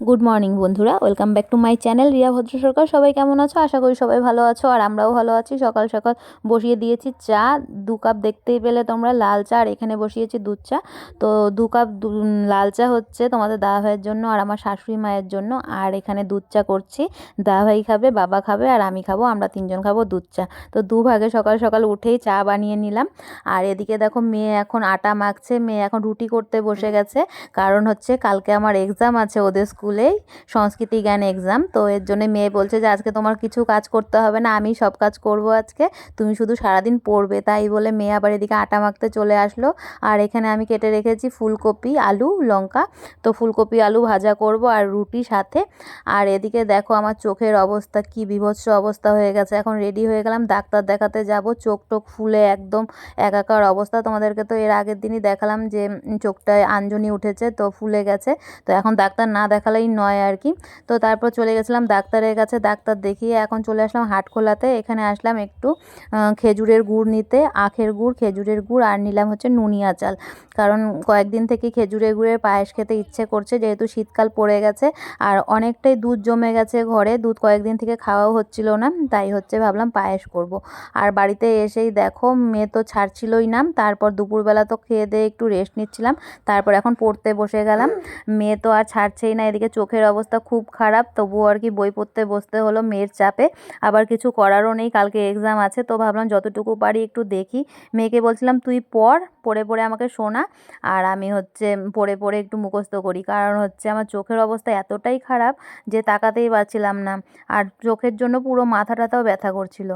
Good morning বন্ধুরা। Welcome back to my channel Riya Bhadra Sarkar. সবাই কেমন আছো? আশা করি সবাই ভালো আছো, আর আমরাও ভালো আছি। সকাল সকাল বসিয়ে দিয়েছি চা। দু কাপ দেখতেই পেলে তোমরা লাল চা, আর এখানে বসিয়েছি দুধ চা। তো দু কাপ লাল চা হচ্ছে তোমাদের দাদা ভাইয়ের জন্য আর আমার শাশুড়ি মায়ের জন্য। আর এখানে দুধ চা করছি। দাদা ভাই খাবে, বাবা খাবে, আর আমি খাব, আমরা তিনজন খাব দুধ চা। তো দু ভাগে সকাল সকাল উঠেই চা বানিয়ে নিলাম। আর এদিকে দেখো মেয়ে এখন আটা মাখছে। মেয়ে এখন রুটি করতে বসে গেছে। কারণ হচ্ছে কালকে আমার এক্সাম আছে, ওদের স্কুলেই সংস্কৃতি জ্ঞান এক্সাম তো এর জন্য মেয়ে বলছে যে, আজকে তোমার কিছু কাজ করতে হবে না, আমি সব কাজ করব আজকে, তুমি শুধু সারাদিন পড়বে। তাই বলে মেয়ে আবার এদিকে আটা মাখতে চলে আসলো। আর এখানে আমি কেটে রেখেছি ফুলকপি, আলু, লঙ্কা। তো ফুলকপি, আলু ভাজা করব আর রুটি সাথে। আর এদিকে দেখো আমার চোখের অবস্থা, কি বিভৎস অবস্থা হয়ে গেছে। এখন রেডি হয়ে গেলাম, ডাক্তার দেখাতে যাব। চোখ টোক ফুলে একদম একাকার অবস্থা। তোমাদেরকে তো এর আগের দিনই দেখালাম যে চোখটায় আঞ্জনি উঠেছে, তো ফুলে গেছে। তো এখন ডাক্তার না দেখালেই নয় আর কি। তো তারপর চলে গেছিলাম ডাক্তারের কাছে, ডাক্তার দেখিয়ে এখন চলে আসলাম হাটখোলাতে। এখানে আসলাম একটু খেজুরের গুড় নিতে, আখের গুড়, খেজুরের গুড়, আর নিলাম হচ্ছে নুনিয়া চাল। কারণ কয়েকদিন থেকে খেজুরের গুড়ের পায়েস খেতে ইচ্ছে করছে, যেহেতু শীতকাল পড়ে গেছে, আর অনেকটাই দুধ জমে গেছে ঘরে, দুধ কয়েকদিন থেকে খাওয়াও হচ্ছিল না, তাই হচ্ছে ভাবলাম পায়েস করব। আর বাড়িতে এসেই দেখো, মেয়ে তো ছাড়ছিলই না, তারপর দুপুরবেলা তো খেয়ে দিয়ে একটু রেস্ট নিচ্ছিলাম, তারপর এখন পড়তে বসে গেলাম। মেয়ে তো আর ছাড়ছেই না, এদিকে চোখের অবস্থা খুব খারাপ, তবুও আর কি বই পড়তে বসতে হলো মেয়ের চাপে। আবার কিছু করারও নেই, কালকে এক্সাম আছে, তো ভাবলাম যতটুকু পারি একটু দেখি। মেয়েকে বলছিলাম, তুই পড়, পড়ে পড়ে আমাকে শোনা। আর আমি হচ্ছে পড়ে পড়ে একটু মুখস্থ করি, কারণ হচ্ছে আমার চোখের অবস্থা এতটাই খারাপ যে তাকাতেই পারছিলাম না। আর চোখের জন্য পুরো মাথা ব্যথা করছিল।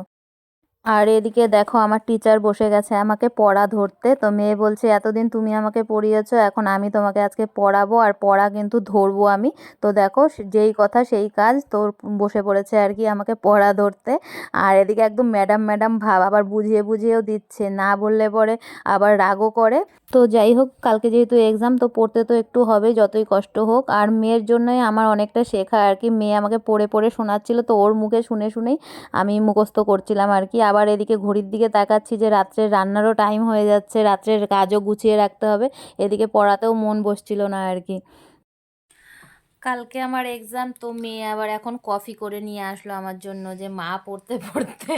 আর এদিকে দেখো আমার টিচার বসে গেছে আমাকে পড়া ধরতে। তো মেয়ে বলছে, এতদিন তুমি আমাকে পড়িয়েছো, এখন আমি তোমাকে আজকে পড়াবো আর পড়া কিন্তু ধরবো আমি। তো দেখো যেই কথা সেই কাজ তোর বসে পড়েছে আর কি আমাকে পড়া ধরতে। আর এদিকে একদম ম্যাডাম ম্যাডাম ভাব আবার বুঝিয়ে বুঝিয়েও দিচ্ছে, না বললে পরে আবার রাগও করে। তো যাই হোক, কালকে যেহেতু এক্সাম তো পড়তে তো একটু হবে, যতই কষ্ট হোক। আর মেয়ের জন্যই আমার অনেকটা শেখা আর কি। মেয়ে আমাকে পড়ে পড়ে শোনাচ্ছিল, তো ওর মুখে শুনে শুনেই আমি মুখস্থ করছিলাম আর কি। আবার এদিকে ঘড়ির দিকে তাকাচ্ছি যে রাত্রে রান্নারও টাইম হয়ে যাচ্ছে রাত্রের কাজও গুছিয়ে রাখতে হবে। এদিকে পড়াতেও মন বসছিল না আর কি। কালকে আমার এক্সাম তো মেয়ে আবার এখন কফি করে নিয়ে আসলো আমার জন্য যে মা পড়তে পড়তে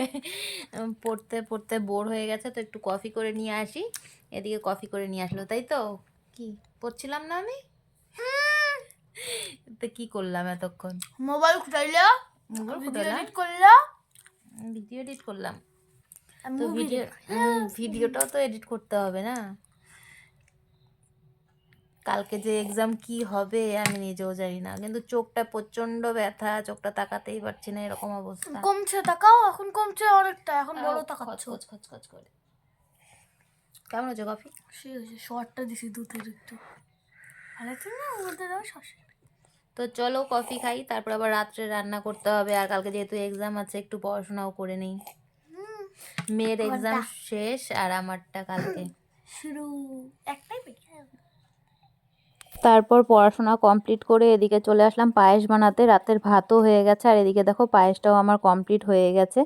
পড়তে পড়তে বোর হয়ে গেছে তো একটু কফি করে নিয়ে আসি। এদিকে কফি করে নিয়ে আসলো তাই তো? কি পড়ছিলাম না আমি? তো কি করলাম এতক্ষণ? মোবাইল খুঁটাইলো মোবাইল করল ভিডিও এডিট করলাম। আর তো ভিডিও ভিডিওটাও তো এডিট করতে হবে না? কালকে যে এক্সাম কি হবে আমি নিজেও জানি না কিন্তু চোখটা প্রচণ্ড ব্যথা চোখটা তাকাতেই পারছি না এরকম অবস্থা। কমছে তাকাও এখন কমছে অনেকটা এখন বড় তাকাচ্ছ। খচ খচ খচ করে। কেমন হচ্ছে কফি? সে হয়েছে শর্টটা দিছি দুধের একটু। ভালো না বলতে দাও শর্ট তো চলো কফি খাই তারপর আবার রাত্রে রান্না করতে হবে। আর কালকে যেহেতু এক্সাম আছে একটু পড়াশোনাও করে নেই। মেয়ের এক্সাম শেষ আর আমারটা কালকে। শুরু। একটাই তারপর পড়াশোনা কমপ্লিট করে এদিকে চলে আসলাম। পায়েস বানাতে রাতের ভাতও হয়ে গেছে। আর এদিকে দেখো পায়েসটাও আমার কমপ্লিট হয়ে গেছে।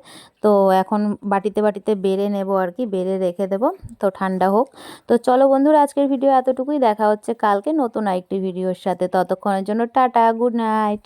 তো এখন বাটিতে বাটিতে বেড়ে নেব আর কি বেড়ে রেখে দেব। তো ঠান্ডা হোক। তো চলো বন্ধুরা, আজকের ভিডিও এতটুকুই। দেখা হচ্ছে কালকে নতুন আরেকটি ভিডিওর সাথে। ততক্ষণের জন্য টাটা গুড নাইট